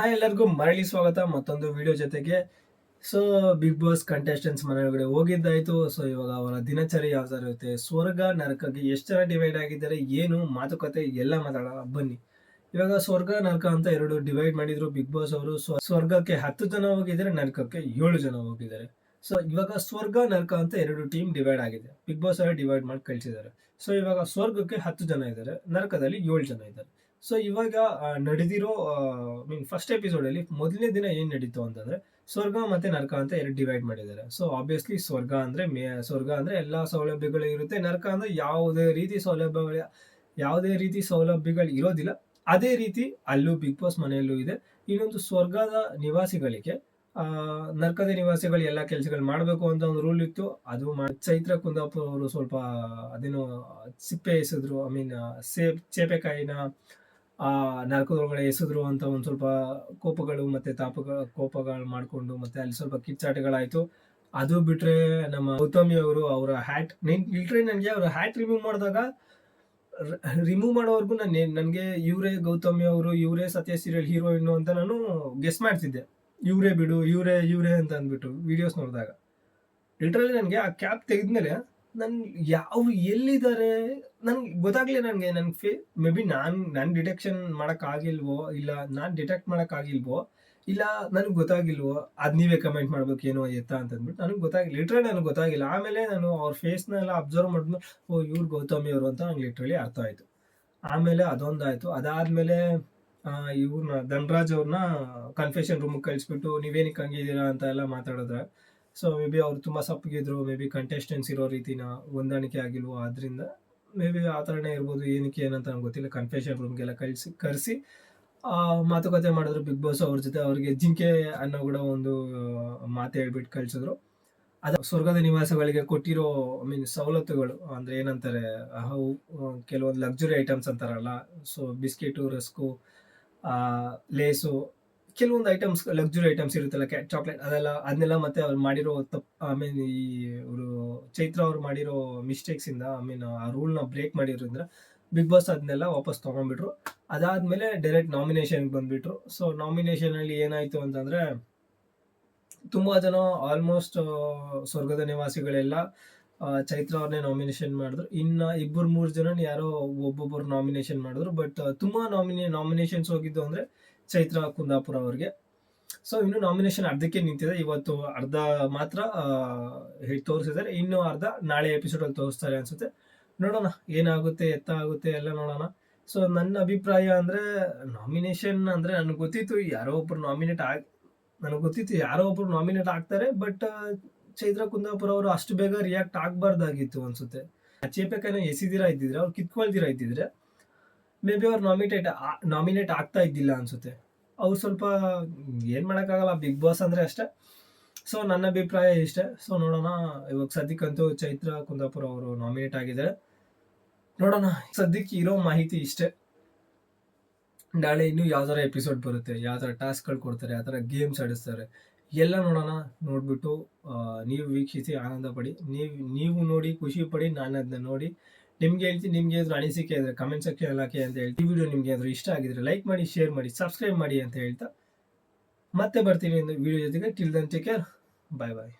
Hi ಎಲ್ಲರಿಗೂ ಮರಳಿ ಸ್ವಾಗತ. ಮತ್ತೊಂದು ವಿಡಿಯೋ ಜೊತೆಗೆ. ಸೊ ಬಿಗ್ ಬಾಸ್ ಕಂಟೆಸ್ಟೆಂಟ್ಸ್ ಮನೆಯೊಳಗಡೆ ಹೋಗಿದ್ದಾಯ್ತು. ಸೊ ಇವಾಗ ಅವರ ದಿನಚರಿ ಯಾವ ಇರುತ್ತೆ? ಸ್ವರ್ಗ ನರಕಗೆ ಎಷ್ಟು ಜನ ಡಿವೈಡ್ ಆಗಿದ್ದಾರೆ? ಏನು? ಮಾತುಕತೆ ಎಲ್ಲ ಮಾತಾಡೋಣ. ಬನ್ನಿ. ಇವಾಗ ಸ್ವರ್ಗ, ನರಕ ಅಂತ ಎರಡು ಡಿವೈಡ್ ಮಾಡಿದ್ರು ಬಿಗ್ ಬಾಸ್ ಅವರು. ಸ್ವ- ಸ್ವರ್ಗಕ್ಕೆ ಹತ್ತು ಜನ ಹೋಗಿದ್ದಾರೆ, ನರಕಕ್ಕೆ ಏಳು ಜನ ಹೋಗಿದ್ದಾರೆ. ಸೊ ಇವಾಗ ಸ್ವರ್ಗ, ನರಕ ಅಂತ ಎರಡು ಟೀಮ್ ಡಿವೈಡ್ ಆಗಿದೆ. ಬಿಗ್ ಬಾಸ್ ಅವರು ಡಿವೈಡ್ ಮಾಡಿ ಕಳಿಸಿದ್ದಾರೆ. ಸೊ ಇವಾಗ ಸ್ವರ್ಗಕ್ಕೆ ಹತ್ತು ಜನ ಇದ್ದಾರೆ, ನರಕದಲ್ಲಿ ಏಳು ಜನ ಇದ್ದಾರೆ. ಸೊ ಇವಾಗ ನಡೆದಿರೋ ಮೀನ್ ಫಸ್ಟ್ ಎಪಿಸೋಡ್ ಅಲ್ಲಿ ಮೊದಲನೇ ದಿನ ಏನ್ ನಡೀತು ಅಂತಂದ್ರೆ, ಸ್ವರ್ಗ ಮತ್ತೆ ನರಕ ಅಂತ ಎರಡು ಡಿವೈಡ್ ಮಾಡಿದ್ದಾರೆ. ಸೊ ಆಬ್ವಿಯಸ್ಲಿ ಸ್ವರ್ಗ ಅಂದ್ರೆ ಮೇ, ಸ್ವರ್ಗ ಅಂದ್ರೆ ಎಲ್ಲಾ ಸೌಲಭ್ಯಗಳು ಇರುತ್ತೆ. ನರಕ ಅಂದ್ರೆ ಯಾವುದೇ ರೀತಿ ಸೌಲಭ್ಯಗಳು, ಯಾವುದೇ ರೀತಿ ಸೌಲಭ್ಯಗಳು ಇರೋದಿಲ್ಲ. ಅದೇ ರೀತಿ ಅಲ್ಲೂ ಬಿಗ್ ಬಾಸ್ ಮನೆಯಲ್ಲೂ ಇದೆ. ಇನ್ನೊಂದು ಸ್ವರ್ಗದ ನಿವಾಸಿಗಳಿಗೆ, ಆ, ನರ್ಕದ ನಿವಾಸಿಗಳು ಎಲ್ಲ ಕೆಲಸಗಳು ಮಾಡಬೇಕು ಅಂತ ಒಂದು ರೂಲ್ ಇತ್ತು. ಅದು ಚೈತ್ರ ಕುಂದಾಪುರ ಅವರು ಸ್ವಲ್ಪ, ಅದೇನೋ ಸಿಪ್ಪೆ ಎಸೆದ್ರು ಐ ಮೀನ್ ಸೇಬ್ ಚೇಪೆಕಾಯಿನ ಆ ನರಕದೊಳಗಡೆ ಎಸೆದ್ರು ಅಂತ ಒಂದು ಸ್ವಲ್ಪ ಕೋಪಗಳು ಮತ್ತೆ ತಾಪ ಕೋಪಗಳು ಮಾಡಿಕೊಂಡು ಮತ್ತೆ ಅಲ್ಲಿ ಸ್ವಲ್ಪ ಕಿಚ್ಚಾಟಗಳಾಯ್ತು. ಅದು ಬಿಟ್ರೆ ನಮ್ಮ ಗೌತಮಿ ಅವರು ಅವರ ಹ್ಯಾಟ್ ಇಲ್ಟ್ರೆ ನನಗೆ ಅವರ ಹ್ಯಾಟ್ ರಿಮೂವ್ ಮಾಡಿದಾಗ ರಿಮೂವ್ ಮಾಡೋವರೆಗೂ ನಾನು ನನಗೆ ಇವರೇ ಗೌತಮಿ ಅವರು, ಇವರೇ ಸತ್ಯ ಸೀರಿಯಲ್ ಹೀರೋಯಿನ್ ಅಂತ ನಾನು ಗೆಸ್ ಮಾಡ್ತಿದ್ದೆ. ಇವರೇ ಬಿಡು, ಇವರೇ ಇವರೇ ಅಂತ ಅಂದ್ಬಿಟ್ಟು ವಿಡಿಯೋಸ್ ನೋಡಿದಾಗ. ಲಿಟ್ರಲಿ ನನಗೆ ಆ ಕ್ಯಾಪ್ ತೆಗೆದ್ಮೇಲೆ ನನ್ ಯಾವ ಎಲ್ಲಿದ್ದಾರೆ? ನನ್ಗೆ ಗೊತ್ತಾಗ್ಲಿಲ್ಲ ನನಗೆ ನನ್ನ ಫೇ, ಮೇ ಬಿ ನಾನು ನಾನು ಡಿಟೆಕ್ಷನ್ ಮಾಡಕ್ ಆಗಿಲ್ವೋ, ಇಲ್ಲ ನಾನು ಡಿಟೆಕ್ಟ್ ಮಾಡಕ್ ಆಗಿಲ್ವೋ, ಇಲ್ಲ ನನಗೆ ಗೊತ್ತಾಗಿಲ್ವೋ, ಅದ್ ನೀವೇ ಕಮೆಂಟ್ ಮಾಡ್ಬೇಕು ಏನೋ ಎತ್ತ ಅಂತ ಅಂದ್ಬಿಟ್ಟು ನನಗೆ ಗೊತ್ತಾಗಿಲ್ಲ. ಲಿಟ್ರಲಿ ನನಗೆ ಗೊತ್ತಾಗಿಲ್ಲ. ಆಮೇಲೆ ನಾನು ಅವ್ರ ಫೇಸ್ನ ಎಲ್ಲ ಅಬ್ಸರ್ವ್ ಮಾಡಿದ್ಮೇಲೆ, ಓ, ಇವ್ರು ಗೌತಮಿ ಅವರು ಅಂತ ನಂಗೆ ಲಿಟ್ರಲಿ ಅರ್ಥ ಆಯ್ತು. ಆಮೇಲೆ ಅದೊಂದಾಯ್ತು. ಅದಾದ್ಮೇಲೆ ಇವ್ರನ್ನ ಧನ್ರಾಜ್ ಅವ್ರನ್ನ ಕನ್ಫೆಷನ್ ರೂಮ್ ಕಳಿಸ್ಬಿಟ್ಟು ನೀವೇನಕ್ಕೆ ಹಂಗಿದ್ದೀರಾ ಅಂತ ಎಲ್ಲ ಮಾತಾಡಿದ್ರೆ ಸೊ ಮೇ ಬಿ ಅವ್ರು ತುಂಬ ಸಪ್ಪಗಿದ್ರು ಮೇ ಬಿ ಕಂಟೆಸ್ಟೆನ್ಸ್ ಇರೋ ರೀತಿನ ಹೊಂದಾಣಿಕೆ ಆಗಿಲ್ವೋ ಅದರಿಂದ ಮೇ ಬಿ ಆ ಥರನೇ ಇರ್ಬೋದು, ಏನಕ್ಕೆ ಏನಂತ ನಂಗೆ ಗೊತ್ತಿಲ್ಲ. ಕನ್ಫೆಷನ್ ರೂಮ್ಗೆಲ್ಲ ಕಳಿಸಿ, ಕರೆಸಿ ಮಾತುಕತೆ ಮಾಡಿದ್ರು ಬಿಗ್ ಬಾಸ್ ಅವ್ರ ಜೊತೆ ಅವ್ರಿಗೆ ಜಿಂಕೆ ಅನ್ನೋ ಕೂಡ ಒಂದು ಮಾತು ಹೇಳ್ಬಿಟ್ಟು ಕಳಿಸಿದ್ರು. ಅದ ಸ್ವರ್ಗದ ನಿವಾಸಗಳಿಗೆ ಕೊಟ್ಟಿರೋ ಐ ಮೀನ್ ಸವಲತ್ತುಗಳು, ಅಂದ್ರೆ ಏನಂತಾರೆ, ಅವು ಕೆಲವೊಂದು ಲಕ್ಸುರಿ ಐಟಮ್ಸ್ ಅಂತಾರಲ್ಲ. ಸೊ ಬಿಸ್ಕೆಟು, ರಸ್ಕು ಲೇಸು ಕೆಲವೊಂದು ಐಟಮ್ಸ್ ಲಕ್ಸುರಿ ಐಟಮ್ಸ್ ಇರುತ್ತಲ್ಲ ಕ್ಯಾಟ್ ಚಾಕ್ಲೇಟ್ ಅದೆಲ್ಲ, ಅದನ್ನೆಲ್ಲ ಮತ್ತೆ ಅವ್ರು ಮಾಡಿರೋ ತಪ್ಪು ಐ ಮೀನ್ ಈ ಅವರು ಚೈತ್ರ ಅವ್ರು ಮಾಡಿರೋ ಮಿಸ್ಟೇಕ್ಸ್ ಇಂದ ಐ ಮೀನ್ ಆ ರೂಲ್ನ ಬ್ರೇಕ್ ಮಾಡಿರೋದ್ರಿಂದ ಬಿಗ್ ಬಾಸ್ ಅದನ್ನೆಲ್ಲ ವಾಪಸ್ ತೊಗೊಂಡ್ಬಿಟ್ರು. ಅದಾದ್ಮೇಲೆ ಡೈರೆಕ್ಟ್ ನಾಮಿನೇಷನ್ ಬಂದ್ಬಿಟ್ರು. ಸೊ ನಾಮಿನೇಷನ್ ಅಲ್ಲಿ ಏನಾಯ್ತು ಅಂತಂದ್ರೆ, ತುಂಬಾ ಜನ ಆಲ್ಮೋಸ್ಟ್ ಸ್ವರ್ಗದ ನಿವಾಸಿಗಳೆಲ್ಲ ಚೈತ್ರ ಅವ್ರನ್ನೇ ನಾಮಿನೇಷನ್ ಮಾಡಿದ್ರು. ಇನ್ನ ಇಬ್ಬರು ಮೂರು ಜನ ಯಾರೋ ಒಬ್ಬೊಬ್ಬರು ನಾಮಿನೇಷನ್ ಮಾಡಿದ್ರು. ಬಟ್ ತುಂಬಾ ನಾಮಿನೇ ನಾಮಿನೇಷನ್ಸ್ ಹೋಗಿದ್ದು ಅಂದ್ರೆ ಚೈತ್ರ ಕುಂದಾಪುರ ಅವ್ರಿಗೆ. ಸೊ ಇನ್ನು ನಾಮಿನೇಷನ್ ಅರ್ಧಕ್ಕೆ ನಿಂತಿದೆ. ಇವತ್ತು ಅರ್ಧ ಮಾತ್ರ ತೋರಿಸಿದ್ದಾರೆ. ಇನ್ನು ಅರ್ಧ ನಾಳೆ ಎಪಿಸೋಡ್ ಅಲ್ಲಿ ತೋರಿಸ್ತಾರೆ ಅನ್ಸುತ್ತೆ. ನೋಡೋಣ, ಏನಾಗುತ್ತೆ, ಎತ್ತ ಆಗುತ್ತೆ ಎಲ್ಲ ನೋಡೋಣ. ಸೊ ನನ್ನ ಅಭಿಪ್ರಾಯ ಅಂದ್ರೆ ನಾಮಿನೇಷನ್ ಅಂದ್ರೆ ನನಗೆ ಗೊತ್ತಿತ್ತು, ಯಾರೋ ಒಬ್ರು ನಾಮಿನೇಟ್ ಆಗ, ನನಗೆ ಗೊತ್ತಿತ್ತು ಯಾರೋ ಒಬ್ರು ನಾಮಿನೇಟ್ ಆಗ್ತಾರೆ ಬಟ್ ಚೈತ್ರ ಕುಂದಾಪುರ ಅವರು ಅಷ್ಟು ಬೇಗ ರಿಯಾಕ್ಟ್ ಆಗ್ಬಾರ್ದಾಗಿತ್ತು ಅನ್ಸುತ್ತೆ. ಚೇಪೆಕಾಯಿನ ಎಸಿದಿರ ಇದ್ದಿದ್ರೆ, ಅವ್ರು ಕಿತ್ಕೊಳ್ದಿರ ಇದ್ದಿದ್ರೆ ಮೇ ಬಿ ಅವ್ರು ನಾಮಿನೇಟ್ ನಾಮಿನೇಟ್ ಆಗ್ತಾ ಇದ್ದಿಲ್ಲ ಅನ್ಸುತ್ತೆ. ಅವ್ರು ಸ್ವಲ್ಪ ಏನ್ ಮಾಡೋಕ್ಕಾಗಲ್ಲ ಬಿಗ್ ಬಾಸ್ ಅಂದ್ರೆ ಅಷ್ಟೇ. ಸೊ ನನ್ನ ಅಭಿಪ್ರಾಯ ಇಷ್ಟೇ. ಸೊ ನೋಡೋಣ. ಇವಾಗ ಸದ್ಯಕ್ಕಂತೂ ಚೈತ್ರ, ಕುಂದಾಪುರ ಅವರು ನಾಮಿನೇಟ್ ಆಗಿದ್ದಾರೆ. ನೋಡೋಣ. ಸದ್ಯಕ್ಕೆ ಇರೋ ಮಾಹಿತಿ ಇಷ್ಟೇ. ನಾಳೆ ಇನ್ನೂ ಯಾವ್ದಾರ ಎಪಿಸೋಡ್ ಬರುತ್ತೆ. ಯಾವ್ದಾರ ಟಾಸ್ಕ್ಗಳು ಕೊಡ್ತಾರೆ ಯಾವ ಗೇಮ್ಸ್ ಆಡಿಸ್ತಾರೆ. ಎಲ್ಲ ನೋಡೋಣ. ನೋಡ್ಬಿಟ್ಟು ನೀವು ವೀಕ್ಷಿಸಿ ಆನಂದ ಪಡಿ ನೀವು ನೀವು ನೋಡಿ ಖುಷಿ ಪಡಿ, ನಾನು ಅದನ್ನ ನೋಡಿ ನಿಮ್ಗೆ ಹೇಳ್ತೀನಿ ನಿಮ್ಗೆ ಏನಾದ್ರು ಅನಿಸಿಕೆ ಇದ್ರೆ ಕಮೆಂಟ್ ಸೆಕ್ಷನ್ ಹಾಕಿ ಅಂತ ಹೇಳಿ ಈ ವಿಡಿಯೋ ನಿಮ್ಗೆ ಏನಾದ್ರು ಇಷ್ಟ ಆಗಿದ್ರೆ ಲೈಕ್ ಮಾಡಿ ಶೇರ್ ಮಾಡಿ ಸಬ್ಸ್ಕ್ರೈಬ್ ಮಾಡಿ ಅಂತ ಹೇಳ್ತಾ ಮತ್ತೆ ಬರ್ತೀನಿ ವಿಡಿಯೋ ಜೊತೆಗೆ. Till then take care bye bye